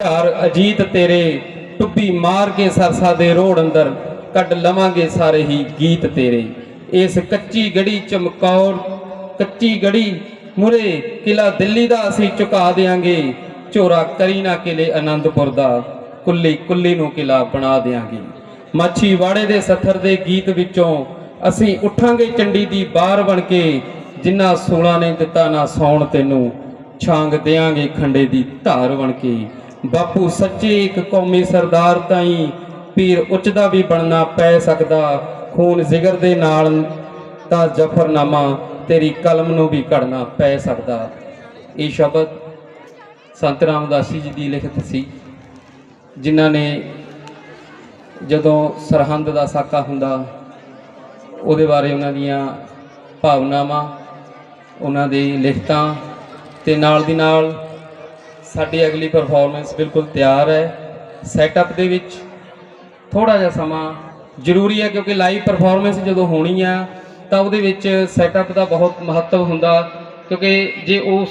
ਘਰ ਅਜੀਤ ਤੇਰੇ ਟੁੱਬੀ ਮਾਰ ਕੇ ਸਰਸਾ ਦੇ ਰੋੜ ਅੰਦਰ ਕੱਢ ਲਵਾਂਗੇ ਸਾਰੇ ਹੀ ਗੀਤ ਤੇਰੇ। ਇਸ ਕੱਚੀ ਗੜੀ ਚਮਕੌਰ, ਕੱਚੀ ਗੜੀ ਮੁਰੇ, ਕਿਲਾ ਦਿੱਲੀ ਦਾ ਅਸੀਂ ਚੁਕਾ ਦੇਾਂਗੇ ਝੋਰਾ ਕਰੀ ਨਾ ਕਿਲੇ ਆਨੰਦਪੁਰ ਦਾ, ਕੁੱਲੀ ਕੁੱਲੀ ਨੂੰ ਕਿਲਾ ਬਣਾ ਦੇਾਂਗੇ ਮਾਛੀ ਵਾੜੇ ਦੇ ਸੱਥਰ ਦੇ ਗੀਤ ਵਿੱਚੋਂ ਅਸੀਂ ਉੱਠਾਂਗੇ ਚੰਡੀ ਦੀ ਬਾਹਰ ਬਣ ਕੇ। ਜਿੰਨਾ ਸੋਲਾ ਨੇ ਦਿੱਤਾ ਨਾ ਸੌਣ ਤੈਨੂੰ, ਛਾਂਗ ਦੇਾਂਗੇ ਖੰਡੇ ਦੀ ਧਾਰ ਬਣ ਕੇ। ਬਾਪੂ ਸੱਚੇ ਇੱਕ ਕੌਮੀ ਸਰਦਾਰ ਤਾਈ ਪੀਰ ਉੱਚਦਾ ਵੀ ਬਣਨਾ ਪੈ ਸਕਦਾ। ਖੂਨ ਜਿਗਰ ਦੇ ਨਾਲ ਤਾਂ ਜ਼ਫਰਨਾਮਾ ਤੇਰੀ ਕਲਮ ਨੂੰ ਵੀ ਘੜਨਾ ਪੈ ਸਕਦਾ। ਇਹ ਸ਼ਬਦ ਸੰਤ ਰਾਮਦਾਸੀ ਜੀ ਦੀ ਲਿਖਤ ਸੀ, ਜਿਨ੍ਹਾਂ ਨੇ ਜਦੋਂ ਸਰਹੰਦ ਦਾ ਸਾਕਾ ਹੁੰਦਾ, ਉਹਦੇ ਬਾਰੇ ਉਹਨਾਂ ਦੀਆਂ ਭਾਵਨਾਵਾਂ, ਉਹਨਾਂ ਦੀ ਲਿਖਤਾਂ ਤੇ ਨਾਲ ਦੀ ਨਾਲ ਸਾਡੀ ਅਗਲੀ ਪਰਫਾਰਮੈਂਸ ਬਿਲਕੁਲ ਤਿਆਰ ਹੈ। ਸੈਟਅਪ ਦੇ ਵਿੱਚ ਥੋੜਾ ਜਿਹਾ ਸਮਾਂ ਜ਼ਰੂਰੀ ਹੈ ਕਿਉਂਕਿ ਲਾਈਵ ਪਰਫਾਰਮੈਂਸ ਜਦੋਂ ਹੋਣੀ ਆ, ਤਾਂ ਉਹਦੇ ਵਿੱਚ ਸੈਟਅਪ ਦਾ ਬਹੁਤ ਮਹੱਤਵ ਹੁੰਦਾ ਕਿਉਂਕਿ ਜੇ ਉਸ